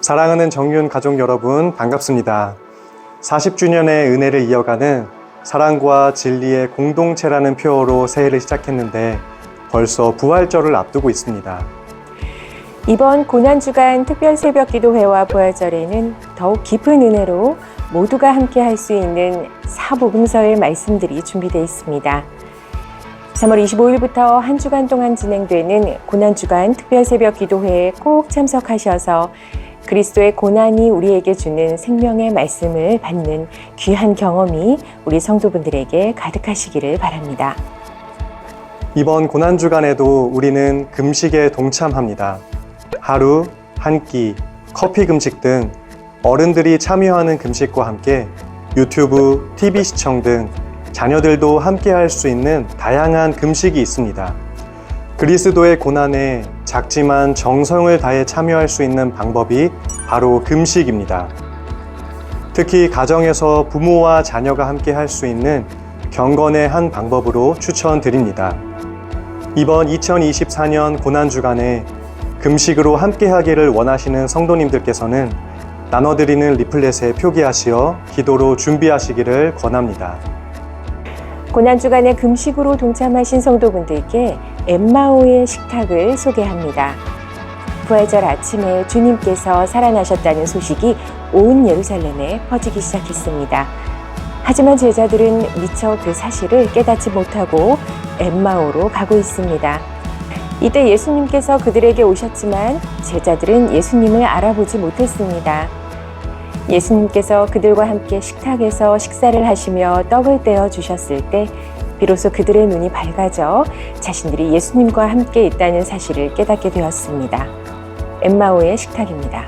사랑하는 정윤 가족 여러분 반갑습니다. 40주년의 은혜를 이어가는 사랑과 진리의 공동체라는 표어로 새해를 시작했는데 벌써 부활절을 앞두고 있습니다. 이번 고난주간 특별 새벽 기도회와 부활절에는 더욱 깊은 은혜로 모두가 함께 할 수 있는 사복음서의 말씀들이 준비되어 있습니다. 3월 25일부터 한 주간 동안 진행되는 고난주간 특별 새벽 기도회에 꼭 참석하셔서 그리스도의 고난이 우리에게 주는 생명의 말씀을 받는 귀한 경험이 우리 성도분들에게 가득하시기를 바랍니다. 이번 고난 주간에도 우리는 금식에 동참합니다. 하루, 한 끼, 커피 금식 등 어른들이 참여하는 금식과 함께 유튜브, TV 시청 등 자녀들도 함께 할 수 있는 다양한 금식이 있습니다. 그리스도의 고난에 작지만 정성을 다해 참여할 수 있는 방법이 바로 금식입니다. 특히 가정에서 부모와 자녀가 함께 할 수 있는 경건의 한 방법으로 추천드립니다. 이번 2024년 고난주간에 금식으로 함께 하기를 원하시는 성도님들께서는 나눠드리는 리플렛에 표기하시어 기도로 준비하시기를 권합니다. 고난주간에 금식으로 동참하신 성도분들께 엠마오의 식탁을 소개합니다. 부활절 아침에 주님께서 살아나셨다는 소식이 온 예루살렘에 퍼지기 시작했습니다. 하지만 제자들은 미처 그 사실을 깨닫지 못하고 엠마오로 가고 있습니다. 이때 예수님께서 그들에게 오셨지만 제자들은 예수님을 알아보지 못했습니다. 예수님께서 그들과 함께 식탁에서 식사를 하시며 떡을 떼어 주셨을 때 비로소 그들의 눈이 밝아져 자신들이 예수님과 함께 있다는 사실을 깨닫게 되었습니다. 엠마오의 식탁입니다.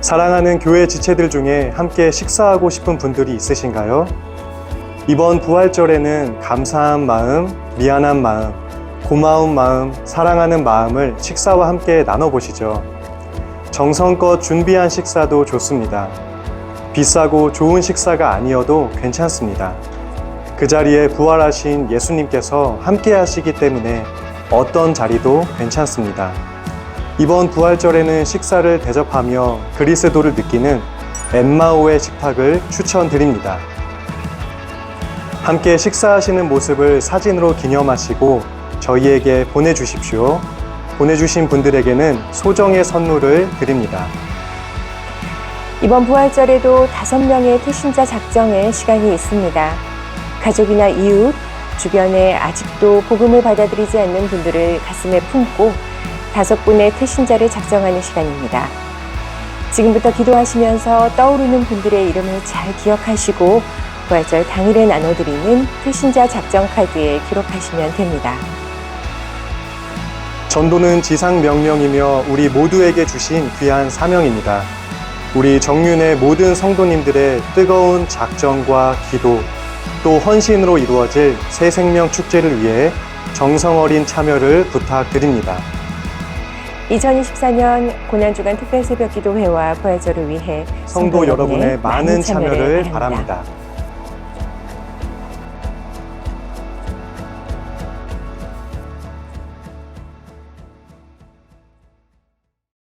사랑하는 교회 지체들 중에 함께 식사하고 싶은 분들이 있으신가요? 이번 부활절에는 감사한 마음, 미안한 마음, 고마운 마음, 사랑하는 마음을 식사와 함께 나눠보시죠. 정성껏 준비한 식사도 좋습니다. 비싸고 좋은 식사가 아니어도 괜찮습니다. 그 자리에 부활하신 예수님께서 함께 하시기 때문에 어떤 자리도 괜찮습니다. 이번 부활절에는 식사를 대접하며 그리스도를 느끼는 엠마오의 식탁을 추천드립니다. 함께 식사하시는 모습을 사진으로 기념하시고 저희에게 보내주십시오. 보내주신 분들에게는 소정의 선물을 드립니다. 이번 부활절에도 다섯 명의 태신자 작정의 시간이 있습니다. 가족이나 이웃, 주변에 아직도 복음을 받아들이지 않는 분들을 가슴에 품고 다섯 분의 태신자를 작정하는 시간입니다. 지금부터 기도하시면서 떠오르는 분들의 이름을 잘 기억하시고 부활절 당일에 나눠드리는 태신자 작정 카드에 기록하시면 됩니다. 전도는 지상 명령이며 우리 모두에게 주신 귀한 사명입니다. 우리 정윤의 모든 성도님들의 뜨거운 작정과 기도, 또 헌신으로 이루어질 새 생명 축제를 위해 정성 어린 참여를 부탁드립니다. 2024년 고난주간 특별 새벽 기도회와 부활절을 위해 성도 여러분의 많은 참여를 바랍니다.